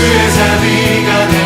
주의 자비가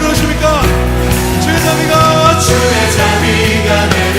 그러십니까? 주의 자비가 주의 자비가 내